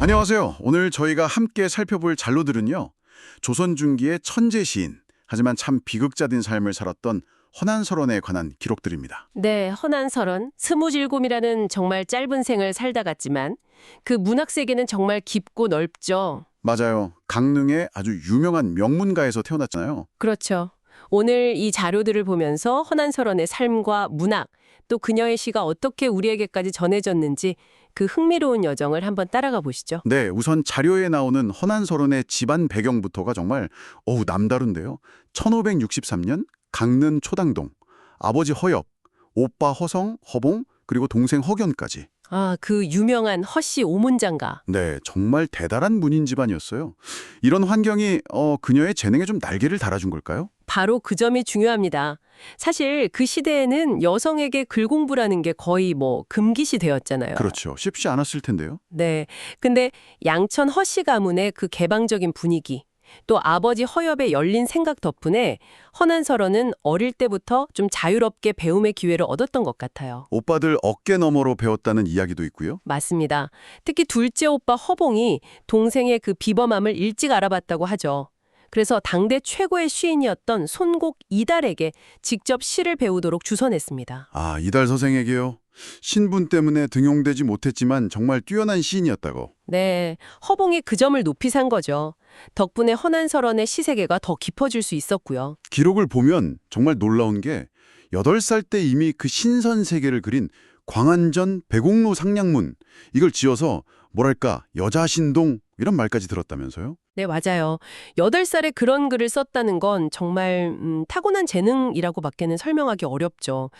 안녕하세요. 오늘 저희가 함께 살펴볼 잔로들은요. 조선 중기의 천재 시인, 하지만 참 비극자된 삶을 살았던 허난설원에 관한 기록들입니다. 네, 허난설원, 스무질곰이라는 정말 짧은 생을 살다 갔지만 그 문학 세계는 정말 깊고 넓죠. 맞아요. 강릉의 아주 유명한 명문가에서 태어났잖아요. 그렇죠. 오늘 이 자료들을 보면서 허난설원의 삶과 문학, 또 그녀의 시가 어떻게 우리에게까지 전해졌는지 그 흥미로운 여정을 한번 따라가 보시죠. 네, 우선 자료에 나오는 허난설원의 집안 배경부터가 정말 어우 남다른데요. 1563년 강릉 초당동, 아버지 허엽, 오빠 허성, 허봉, 그리고 동생 허견까지. 아, 그 유명한 허씨 오문장가. 네, 정말 대단한 문인 집안이었어요. 이런 환경이 어, 그녀의 재능에 좀 날개를 달아준 걸까요? 바로 그 점이 중요합니다. 사실 그 시대에는 여성에게 글 공부라는 게 거의 뭐 금기시 되었잖아요. 그렇죠. 쉽지 않았을 텐데요. 네. 근데 양천 허씨 가문의 그 개방적인 분위기, 또 아버지 허엽의 열린 생각 덕분에 허난설원은 어릴 때부터 좀 자유롭게 배움의 기회를 얻었던 것 같아요. 오빠들 어깨 너머로 배웠다는 이야기도 있고요. 맞습니다. 특히 둘째 오빠 허봉이 동생의 그 비범함을 일찍 알아봤다고 하죠. 그래서 당대 최고의 시인이었던 손곡 이달에게 직접 시를 배우도록 주선했습니다. 아, 이달 선생에게요. 신분 때문에 등용되지 못했지만 정말 뛰어난 시인이었다고. 네, 허봉이 그 점을 높이 산 거죠. 덕분에 허난설원의 시세계가 더 깊어질 수 있었고요. 기록을 보면 정말 놀라운 게 8살 때 이미 그 신선 세계를 그린 광안전 백옥로 상량문 이걸 지어서 뭐랄까 여자 신동 이런 말까지 들었다면서요? 네, 맞아요. 8살에 그런 글을 썼다는 건 정말 음, 타고난 재능이라고 밖에는 설명하기 어렵죠.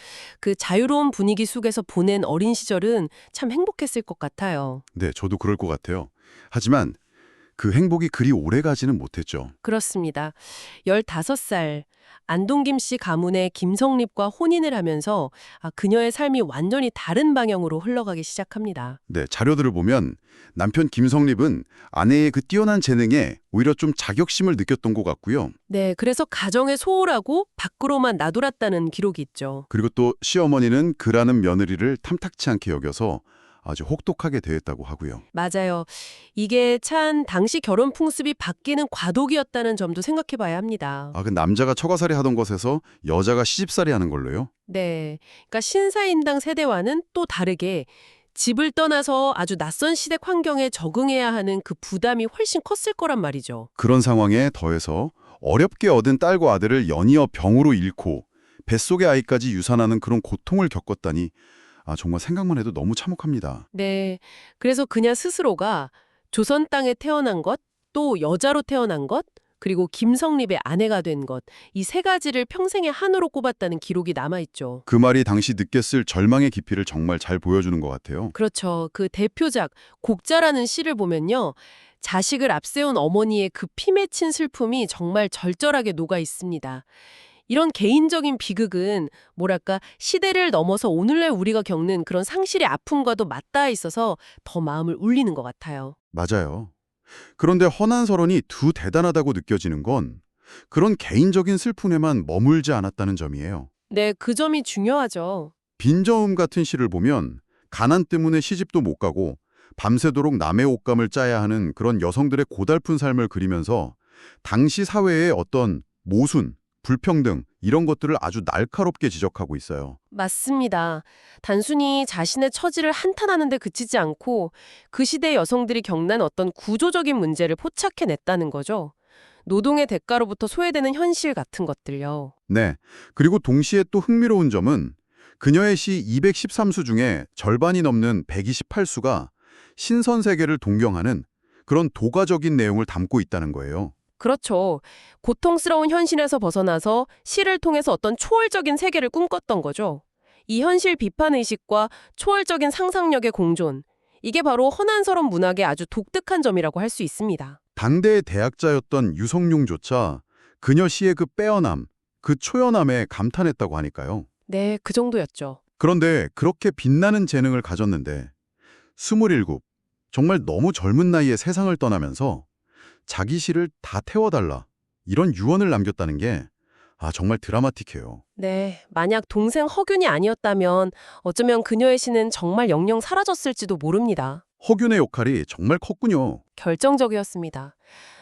그 자유로운 분위기 속에서 보낸 어린 시절은 참 행복했을 것 같아요. 네, 저도 그럴 것 같아요. 하지만 그 행복이 그리 오래 가지는 못했죠. 그렇습니다. 15살 안동김 씨 가문의 김성립과 혼인을 하면서 아, 그녀의 삶이 완전히 다른 방향으로 흘러가기 시작합니다. 네, 자료들을 보면 남편 김성립은 아내의 그 뛰어난 재능에 오히려 좀 자격심을 느꼈던 것 같고요. 네, 그래서 가정에 소홀하고 밖으로만 나돌았다는 기록이 있죠. 그리고 또 시어머니는 그라는 며느리를 탐탁치 않게 여겨서 아주 혹독하게 대했다고 하고요. 맞아요. 이게 참 당시 결혼 풍습이 바뀌는 과도기였다는 점도 생각해 봐야 합니다. 아, 그 남자가 처가살이 하던 것에서 여자가 시집살이 하는 걸로요? 네. 그러니까 신사임당 세대와는 또 다르게 집을 떠나서 아주 낯선 시댁 환경에 적응해야 하는 그 부담이 훨씬 컸을 거란 말이죠. 그런 상황에 더해서 어렵게 얻은 딸과 아들을 연이어 병으로 잃고 뱃속의 아이까지 유산하는 그런 고통을 겪었다니 아, 정말 생각만 해도 너무 참혹합니다. 네. 그래서 그녀 스스로가 조선 땅에 태어난 것, 또 여자로 태어난 것, 그리고 김성립의 아내가 된 것, 이 세 가지를 평생의 한으로 꼽았다는 기록이 남아있죠. 그 말이 당시 느꼈을 절망의 깊이를 정말 잘 보여주는 것 같아요. 그렇죠. 그 대표작 곡자라는 시를 보면요. 자식을 앞세운 어머니의 그 피 맺힌 슬픔이 정말 절절하게 녹아 있습니다. 이런 개인적인 비극은 뭐랄까 시대를 넘어서 오늘날 우리가 겪는 그런 상실의 아픔과도 맞닿아 있어서 더 마음을 울리는 것 같아요. 맞아요. 그런데 허난설원이 두 대단하다고 느껴지는 건 그런 개인적인 슬픔에만 머물지 않았다는 점이에요. 네, 그 점이 중요하죠. 빈저음 같은 시를 보면 가난 때문에 시집도 못 가고 밤새도록 남의 옷감을 짜야 하는 그런 여성들의 고달픈 삶을 그리면서 당시 사회의 어떤 모순, 불평등 이런 것들을 아주 날카롭게 지적하고 있어요. 맞습니다. 단순히 자신의 처지를 한탄하는 데 그치지 않고 그 시대 여성들이 겪는 어떤 구조적인 문제를 포착해냈다는 거죠. 노동의 대가로부터 소외되는 현실 같은 것들요. 네. 그리고 동시에 또 흥미로운 점은 그녀의 시 213수 중에 절반이 넘는 128수가 신선세계를 동경하는 그런 도가적인 내용을 담고 있다는 거예요. 그렇죠. 고통스러운 현실에서 벗어나서 시를 통해서 어떤 초월적인 세계를 꿈꿨던 거죠. 이 현실 비판 의식과 초월적인 상상력의 공존. 이게 바로 허난설원 문학의 아주 독특한 점이라고 할 수 있습니다. 당대의 대학자였던 유성룡조차 그녀 시의 그 빼어남, 그 초연함에 감탄했다고 하니까요. 네, 그 정도였죠. 그런데 그렇게 빛나는 재능을 가졌는데 27, 정말 너무 젊은 나이에 세상을 떠나면서 자기 시를 다 태워달라 이런 유언을 남겼다는 게 아, 정말 드라마틱해요. 네, 만약 동생 허균이 아니었다면 어쩌면 그녀의 시는 정말 영영 사라졌을지도 모릅니다. 허균의 역할이 정말 컸군요. 결정적이었습니다.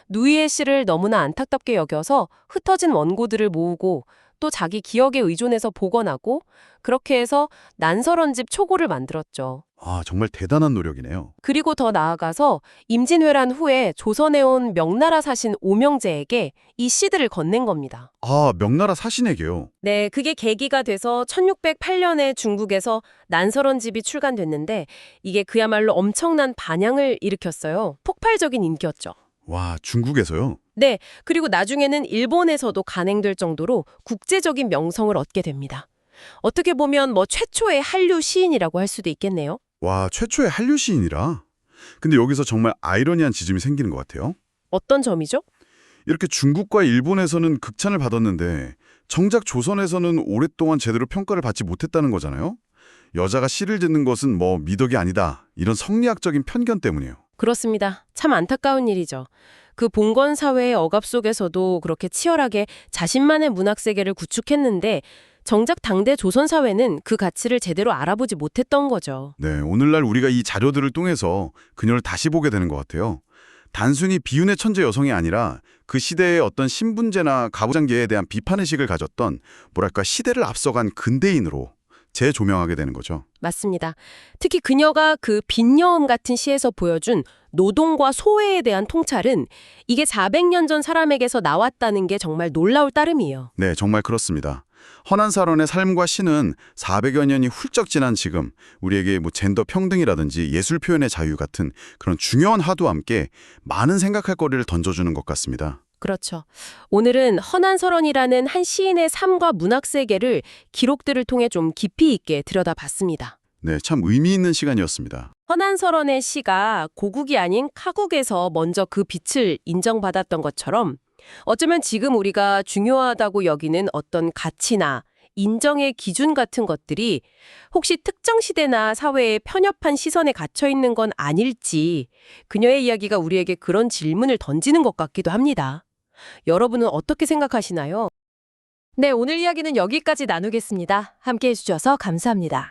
누이의 씨를 너무나 안타깝게 여겨서 흩어진 원고들을 모으고 또 자기 기억에 의존해서 복원하고 그렇게 해서 난설원 집 초고를 만들었죠. 아, 정말 대단한 노력이네요. 그리고 더 나아가서 임진왜란 후에 조선에 온 명나라 사신 오명재에게 이 시들을 건넨 겁니다. 아, 명나라 사신에게요. 네, 그게 계기가 돼서 1608년에 중국에서 난설원 집이 출간됐는데 이게 그야말로 엄청난 반향을 일으켰어요. 폭발적인 인기였죠. 와, 중국에서요? 네, 그리고 나중에는 일본에서도 간행될 정도로 국제적인 명성을 얻게 됩니다. 어떻게 보면 뭐 최초의 한류 시인이라고 할 수도 있겠네요. 와, 최초의 한류 시인이라. 근데 여기서 정말 아이러니한 지점이 생기는 것 같아요. 어떤 점이죠? 이렇게 중국과 일본에서는 극찬을 받았는데 정작 조선에서는 오랫동안 제대로 평가를 받지 못했다는 거잖아요. 여자가 시를 짓는 것은 뭐 미덕이 아니다. 이런 성리학적인 편견 때문이에요. 그렇습니다. 참 안타까운 일이죠. 그 봉건 사회의 억압 속에서도 그렇게 치열하게 자신만의 문학 세계를 구축했는데 정작 당대 조선 사회는 그 가치를 제대로 알아보지 못했던 거죠. 네, 오늘날 우리가 이 자료들을 통해서 그녀를 다시 보게 되는 것 같아요. 단순히 비운의 천재 여성이 아니라 그 시대의 어떤 신분제나 가부장제에 대한 비판의식을 가졌던 뭐랄까 시대를 앞서간 근대인으로 재조명하게 되는 거죠. 맞습니다. 특히 그녀가 그 빈여음 같은 시에서 보여준 노동과 소외에 대한 통찰은 이게 400년 전 사람에게서 나왔다는 게 정말 놀라울 따름이에요. 네, 정말 그렇습니다. 허난사론의 삶과 시는 400여 년이 훌쩍 지난 지금 우리에게 뭐 젠더 평등이라든지 예술 표현의 자유 같은 그런 중요한 화두와 함께 많은 생각할 거리를 던져주는 것 같습니다. 그렇죠. 오늘은 허난설원이라는 한 시인의 삶과 문학 세계를 기록들을 통해 좀 깊이 있게 들여다봤습니다. 네, 참 의미 있는 시간이었습니다. 허난설원의 시가 고국이 아닌 카국에서 먼저 그 빛을 인정받았던 것처럼 어쩌면 지금 우리가 중요하다고 여기는 어떤 가치나 인정의 기준 같은 것들이 혹시 특정 시대나 사회에 편협한 시선에 갇혀 있는 건 아닐지 그녀의 이야기가 우리에게 그런 질문을 던지는 것 같기도 합니다. 여러분은 어떻게 생각하시나요? 네, 오늘 이야기는 여기까지 나누겠습니다. 함께 해주셔서 감사합니다.